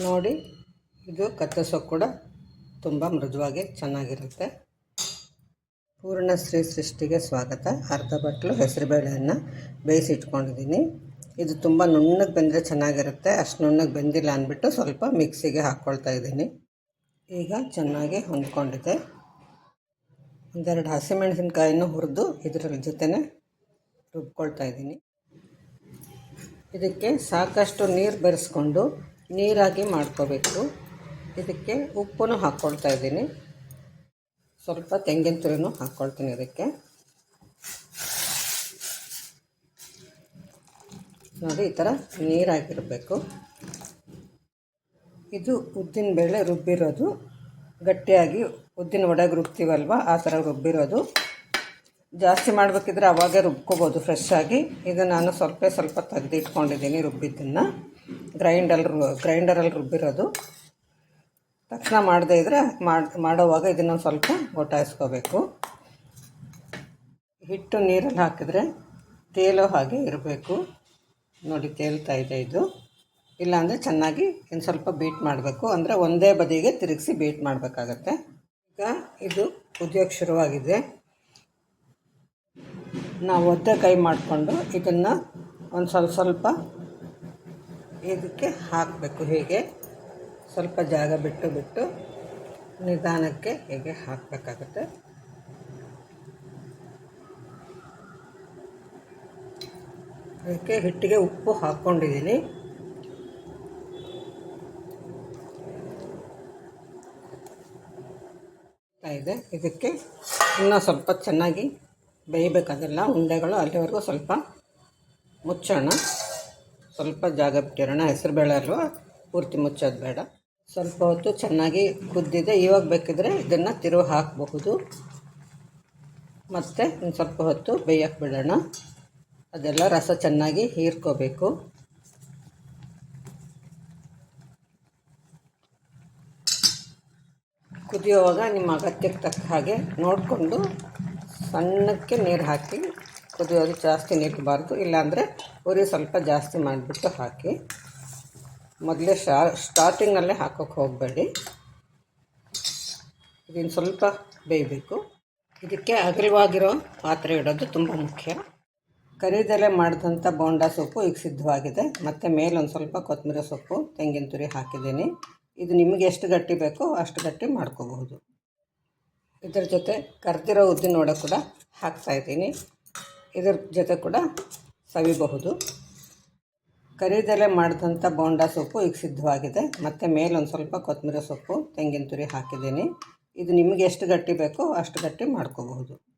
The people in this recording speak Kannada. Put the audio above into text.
ನೋಡಿ, ಇದು ಕತ್ತರಿಸೋಕೆ ಕೂಡ ತುಂಬ ಮೃದುವಾಗಿ ಚೆನ್ನಾಗಿರುತ್ತೆ. ಪೂರ್ಣಶ್ರೀ ಸೃಷ್ಟಿಗೆ ಸ್ವಾಗತ. ಅರ್ಧ ಬಟ್ಲು ಹೆಸರುಬೇಳೆಯನ್ನು ಬೇಯಿಸಿಟ್ಕೊಂಡಿದ್ದೀನಿ. ಇದು ತುಂಬ ನುಣ್ಣಗೆ ಬೆಂದರೆ ಚೆನ್ನಾಗಿರುತ್ತೆ. ಅಷ್ಟು ನುಣ್ಣಗೆ ಬೆಂದಿಲ್ಲ ಅಂದ್ಬಿಟ್ಟು ಸ್ವಲ್ಪ ಮಿಕ್ಸಿಗೆ ಹಾಕ್ಕೊಳ್ತಾ ಇದ್ದೀನಿ. ಈಗ ಚೆನ್ನಾಗಿ ಹೊಂದ್ಕೊಂಡಿದೆ. ಒಂದೆರಡು ಹಸಿಮೆಣಸಿನ್ಕಾಯನ್ನು ಹುರಿದು ಇದರ ಜೊತೆನೆ ರುಬ್ಕೊಳ್ತಾ ಇದ್ದೀನಿ. ಇದಕ್ಕೆ ಸಾಕಷ್ಟು ನೀರು ಬೆರೆಸ್ಕೊಂಡು ನೀರಾಗಿ ಮಾಡ್ಕೋಬೇಕು. ಇದಕ್ಕೆ ಉಪ್ಪನ್ನು ಹಾಕ್ಕೊಳ್ತಾ ಇದ್ದೀನಿ. ಸ್ವಲ್ಪ ತೆಂಗಿನ ತುರಿನೂ ಹಾಕ್ಕೊಳ್ತೀನಿ ಇದಕ್ಕೆ. ನೋಡಿ, ಈ ಥರ ನೀರಾಗಿರಬೇಕು. ಇದು ಉದ್ದಿನ ಬೇಳೆ ರುಬ್ಬಿರೋದು. ಗಟ್ಟಿಯಾಗಿ ಉದ್ದಿನ ಒಡೆಗೆ ರುಬ್ತೀವಲ್ವ? ಆ ಥರ ರುಬ್ಬಿರೋದು. ಜಾಸ್ತಿ ಮಾಡಬೇಕಿದ್ರೆ ಅವಾಗೇ ರುಬ್ಕೋಬೋದು ಫ್ರೆಶ್ ಆಗಿ. ಇದು ನಾನು ಸ್ವಲ್ಪ ಸ್ವಲ್ಪ ತೆಗೆದಿಟ್ಕೊಂಡಿದ್ದೀನಿ ರುಬ್ಬಿದ್ದನ್ನು. ಗ್ರೈಂಡಲ್ಲಿ ರು ಗ್ರೈಂಡರಲ್ಲಿ ರುಬ್ಬಿರೋದು ತಕ್ಷಣ ಮಾಡದೇ ಇದ್ದರೆ ಮಾಡಿ, ಮಾಡೋವಾಗ ಇದನ್ನು ಸ್ವಲ್ಪ ಒಟ್ಟಾಯಿಸ್ಕೋಬೇಕು. ಹಿಟ್ಟು ನೀರಲ್ಲಿ ಹಾಕಿದರೆ ತೇಲೋ ಹಾಗೆ ಇರಬೇಕು. ನೋಡಿ, ತೇಲ್ತಾ ಇದೆ ಇದು. ಇಲ್ಲಾಂದರೆ ಚೆನ್ನಾಗಿ ಇನ್ನು ಸ್ವಲ್ಪ ಬೀಟ್ ಮಾಡಬೇಕು. ಅಂದರೆ ಒಂದೇ ಬದಿಗೆ ತಿರುಗಿಸಿ ಬೀಟ್ ಮಾಡಬೇಕಾಗತ್ತೆ. ಈಗ ಇದು ಕುದಿಯೋಕ್ಕೆ ಶುರುವಾಗಿದೆ. ನಾವು ಒದ್ದೆ ಕೈ ಮಾಡಿಕೊಂಡು ಇದನ್ನು ಒಂದು ಸ್ವಲ್ಪ ಸ್ವಲ್ಪ ಇದಕ್ಕೆ ಹಾಕಬೇಕು ಹೀಗೆ. ಸ್ವಲ್ಪ ಜಾಗ ಬಿಟ್ಟು ಬಿಟ್ಟು ನಿಧಾನಕ್ಕೆ ಹೀಗೆ ಹಾಕಬೇಕಾಗುತ್ತೆ. ಅದಕ್ಕೆ ಹಿಟ್ಟಿಗೆ ಉಪ್ಪು ಹಾಕ್ಕೊಂಡಿದ್ದೀನಿ. ಇದೆ. ಇದಕ್ಕೆ ಇನ್ನೂ ಸ್ವಲ್ಪ ಚೆನ್ನಾಗಿ ಬೇಯಬೇಕಾದಲ್ಲ ಉಂಡೆಗಳು ಅಲ್ಲಿವರೆಗೂ ಸ್ವಲ್ಪ ಮುಚ್ಚೋಣ. ಸ್ವಲ್ಪ ಜಾಗ ಬಿಟ್ಟಿರೋಣ. ಹೆಸರುಬೇಳೆ ಅಲ್ವಾ? ಪೂರ್ತಿ ಮುಚ್ಚೋದು ಬೇಡ. ಸ್ವಲ್ಪ ಹೊತ್ತು ಚೆನ್ನಾಗಿ ಕುದ್ದಿದೆ. ಇವಾಗ ಬೇಕಿದ್ರೆ ಇದನ್ನು ತಿರುವು ಹಾಕಬಹುದು. ಮತ್ತು ಒಂದು ಸ್ವಲ್ಪ ಹೊತ್ತು ಬೇಯಕ್ಕೆ ಬಿಡೋಣ. ಅದೆಲ್ಲ ರಸ ಚೆನ್ನಾಗಿ ಹೀರ್ಕೋಬೇಕು. ಕುದಿಯುವಾಗ ನಿಮ್ಮ ಅಗತ್ಯಕ್ಕೆ ತಕ್ಕ ಹಾಗೆ ನೋಡಿಕೊಂಡು ಸಣ್ಣಕ್ಕೆ ನೀರು ಹಾಕಿ ಕುದಿಯೋದು ಜಾಸ್ತಿ ನೆಟ್ಟಬಾರ್ದು ಇಲ್ಲಾಂದರೆ ಉರಿ ಸ್ವಲ್ಪ ಜಾಸ್ತಿ ಮಾಡಿಬಿಟ್ಟು ಹಾಕಿ. ಮೊದಲೇ ಶಾ, ಸ್ಟಾರ್ಟಿಂಗಲ್ಲೇ ಹಾಕೋಕ್ಕೆ ಹೋಗಬೇಡಿ. ಇದನ್ನು ಸ್ವಲ್ಪ ಬೇಯಬೇಕು. ಇದಕ್ಕೆ ಅಗಲವಾಗಿರೋ ಪಾತ್ರೆ ಇಡೋದು ತುಂಬ ಮುಖ್ಯ. ಕರಿದೆಲೆ ಮಾಡಿದಂಥ ಬೋಂಡ ಸೊಪ್ಪು ಈಗ ಸಿದ್ಧವಾಗಿದೆ. ಮತ್ತು ಮೇಲೊಂದು ಸ್ವಲ್ಪ ಕೊತ್ತಂಬರಿ ಸೊಪ್ಪು, ತೆಂಗಿನ ತುರಿ ಹಾಕಿದ್ದೀನಿ. ಇದು ನಿಮಗೆ ಎಷ್ಟು ಗಟ್ಟಿ ಬೇಕೋ ಅಷ್ಟು ಗಟ್ಟಿ ಮಾಡ್ಕೋಬಹುದು. ಇದರ ಜೊತೆ ಕರೆದಿರೋ ಉದ್ದಿನ ಕೂಡ ಹಾಕ್ತಾಯಿದ್ದೀನಿ ಇದರ ಜೊತೆ ಕೂಡ ಸವಿಬಹುದು. ಕರಿದೆಲೆ ಮಾಡಿದಂಥ ಬೋಂಡ ಸೊಪ್ಪು ಈಗ ಸಿದ್ಧವಾಗಿದೆ. ಮತ್ತು ಮೇಲೊಂದು ಸ್ವಲ್ಪ ಕೊತ್ತಂಬರಿ ಸೊಪ್ಪು, ತೆಂಗಿನ ತುರಿ ಹಾಕಿದ್ದೀನಿ. ಇದು ನಿಮಗೆ ಎಷ್ಟು ಗಟ್ಟಿ ಬೇಕೋ ಅಷ್ಟು ಗಟ್ಟಿ ಮಾಡ್ಕೋಬಹುದು.